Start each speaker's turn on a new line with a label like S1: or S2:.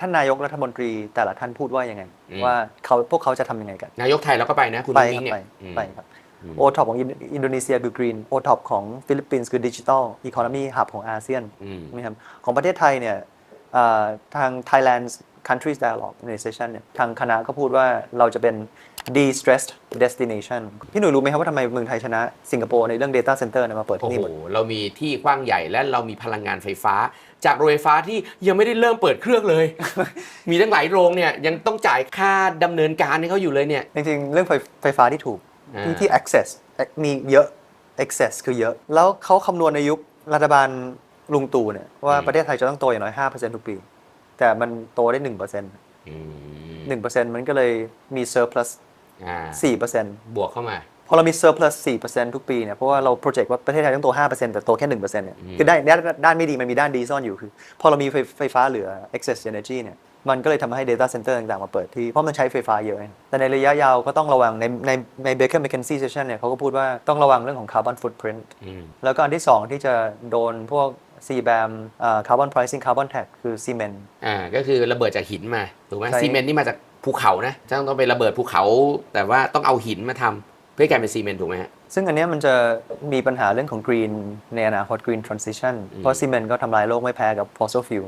S1: ท่านนายกรัฐมนตรีแต่ละท่านพูดว่ายังไง
S2: อืม
S1: ว่าเขาพวกเขาจะทำยังไงกัน
S2: นายกไทยเราก็ไปนะ คุณ
S1: ไป
S2: มิ้
S1: ครั
S2: ง
S1: บ
S2: เนี่
S1: ไป
S2: ยอืม
S1: ไปครับ
S2: อืม
S1: โอท็อปของอินอินโดนีเซียคือกรีนโอท็อปของฟิลิปปินส์คือดิจิทัลอีโคโนมีหับของอาเซียน
S2: อืม
S1: ใช่ไหมครับของประเทศไทยเนี่ยเอ่อทาง Thailand Countries Dialogue Organization เนี่ยทางคณะก็พูดว่าเราจะเป็น de-stressed destination พี่หนุ่ยรู้ไหมครับว่าทำไมเมืองไทยชนะ สิงคโปร์ในเรื่อง data center เนี่ยมาเปิด
S2: โอ้
S1: ที่
S2: โห
S1: นี่หมด
S2: เรามีที่กว้างใหญ่และเรามีพลังงานไฟฟ้า จากโรงไฟฟ้าที่ยังไม่ได้เริ่มเปิดเครื่องเลย มีตั้งหลายโรงเนี่ยยังต้องจ่ายค่าดำเนินการให้เขาอยู่เลยเนี่ย
S1: จริงๆ เรื่องไฟไฟฟ้าที่ถูก
S2: อ่า
S1: ที่ที่ access มีเยอะ access คือเยอะ แล้วเขาคำนวณในยุครัฐบาลลุงตู่เนี่ยว่าประเทศไทยจะต้องโตอย่างน้อย 5%ทุกปี แต่มันโตได้1%
S2: อืม
S1: 1%มันก็เลยมี surplus
S2: อ่า
S1: 4%
S2: บวกเข้ามา
S1: พอเรามี surplus 4%ทุกปีเนี่ย เพราะว่าเรา project ว่าประเทศไทยต้องโต5%แต่โตแค่1%เนี่ย
S2: อืม
S1: คือได้ด้านด้านไม่ดีมันมีด้านดีซ่อนอยู่คือ พอเรามีไฟไฟฟ้าเหลือ excess energy เนี่ยมันก็เลยทำให้ data center ต่างๆ มาเปิดที่ เพราะมันใช้ไฟฟ้าเยอะไงแต่ในระยะยาวก็ต้องระวังในในใน Baker McKenzie session เนี่ยเขาก็พูดว่าต้องระวังเรื่องของ carbon footprint
S2: อืม
S1: แล้วก็อันที่ 2 ที่จะโดนพวก CBAM อ่า carbon pricing carbon tax คือซีเมนต์
S2: อ่าก็คือระเบิดจากหินมาถูกไหม
S1: ใช่
S2: ซีเมนต์นี่มาจากภูเขานะจะต้องไประเบิดภูเขา แต่ว่าต้องเอาหินมาทำเพื่อให้กลายเป็นซีเมนต์ถูกไหมฮะ
S1: ซึ่งอันเนี้ยมันจะมีปัญหาเรื่องของ green ในอนาคต green transition
S2: อืม
S1: เพราะซีเมนต์ก็ทำลายโลกไม่แพ้กับ fossil fuel